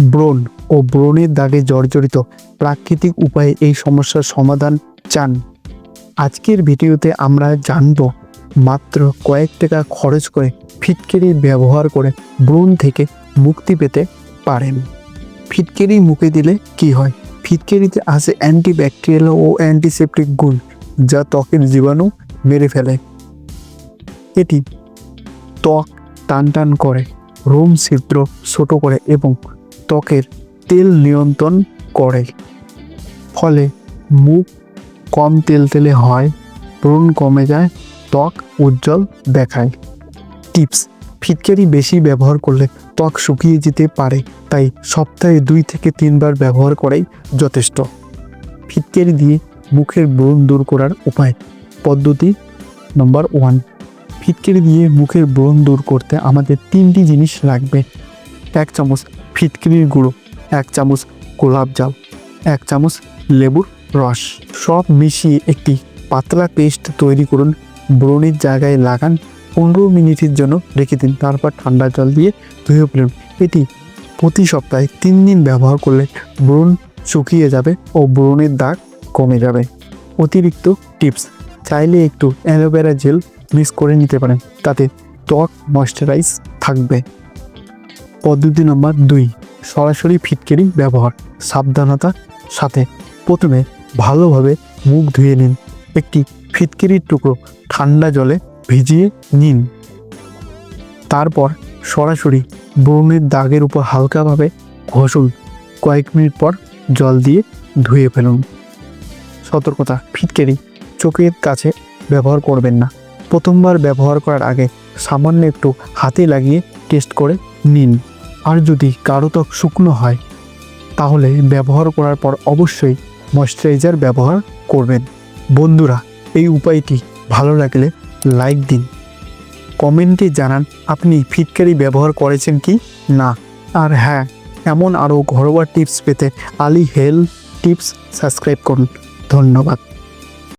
ব্রণ ও ব্রণের দাগে জর্জরিত প্রাকৃতিক উপায়ে এই সমস্যার সমাধান চান। আজকের ভিডিওতে আমরা জানব মাত্র কয়েক টাকা খরচ করে ফিটকিরি ব্যবহার করে ব্রণ থেকে মুক্তি পেতে পারেন। ফিটকিরি মুখে দিলে কি হয়? ফিটকিরিতে আছে অ্যান্টিব্যাকটেরিয়াল ও অ্যান্টিসেপটিক গুণ যা ত্বকের জীবাণু মেরে ফেলে। এটি ত্বক টান টান করে, রোম ছিদ্র ছোট করে এবং ত্বকের তেল নিয়ন্ত্রণ করে। ফলে মুখ কম তেল তেলে হয় ব্রণ কমে যায়, ত্বক উজ্জ্বল দেখায়। টিপস, ফিটকারি বেশি ব্যবহার করলে ত্বক শুকিয়ে যেতে পারে, তাই সপ্তাহে দুই থেকে তিনবার ব্যবহার করাই যথেষ্ট। ফিটকারি দিয়ে মুখের ব্রণ দূর করার উপায়, পদ্ধতি নম্বর ওয়ান। ফিটকারি দিয়ে মুখের ব্রণ দূর করতে আমাদের তিনটি জিনিস লাগবে। এক চামচ ফিটকিরির গুঁড়ো, এক চামচ গোলাপ জল, এক চামচ লেবুর রস। সব মিশিয়ে একটি পাতলা পেস্ট তৈরি করুন। ব্রণের জায়গায় লাগান পনেরো মিনিটের জন্য রেখে দিন। তারপর ঠান্ডা জল দিয়ে ধুয়ে ফেলুন। এটি প্রতি সপ্তাহে তিন দিন ব্যবহার করলে ব্রণ শুকিয়ে যাবে ও ব্রণের দাগ কমে যাবে। অতিরিক্ত টিপস, চাইলে একটু অ্যালোভেরা জেল মিক্স করে নিতে পারেন। তাতে ত্বক ময়শ্চারাইজ থাকবে। পদ্ধতি নম্বর দুই, সরাসরি ফিটকিরি ব্যবহার, সাবধানতার সাথে। প্রথমে ভালোভাবে মুখ ধুয়ে নিন। একটি ফিটকিরির টুকরো ঠান্ডা জলে ভিজিয়ে নিন। তারপর সরাসরি ব্রণের দাগের উপর হালকাভাবে ঘষুন। কয়েক মিনিট পর জল দিয়ে ধুয়ে ফেলুন। সতর্কতা, ফিটকিরি চোখের কাছে ব্যবহার করবেন না। প্রথমবার ব্যবহার করার আগে সামান্য একটু হাতে লাগিয়ে টেস্ট করে নিন, আর যদি কারও ত্বক শুকনো হয়, তাহলে ব্যবহার করার পর অবশ্যই ময়শ্চারাইজার ব্যবহার করবেন। বন্ধুরা, এই উপায়টি ভালো লাগলে লাইক দিন। কমেন্টে জানান, আপনি ফিটকারি ব্যবহার করেছেন কি না? আর হ্যাঁ এমন আরও ঘরোয়া টিপস পেতে আলি হেলথ টিপস সাবস্ক্রাইব করুন। ধন্যবাদ।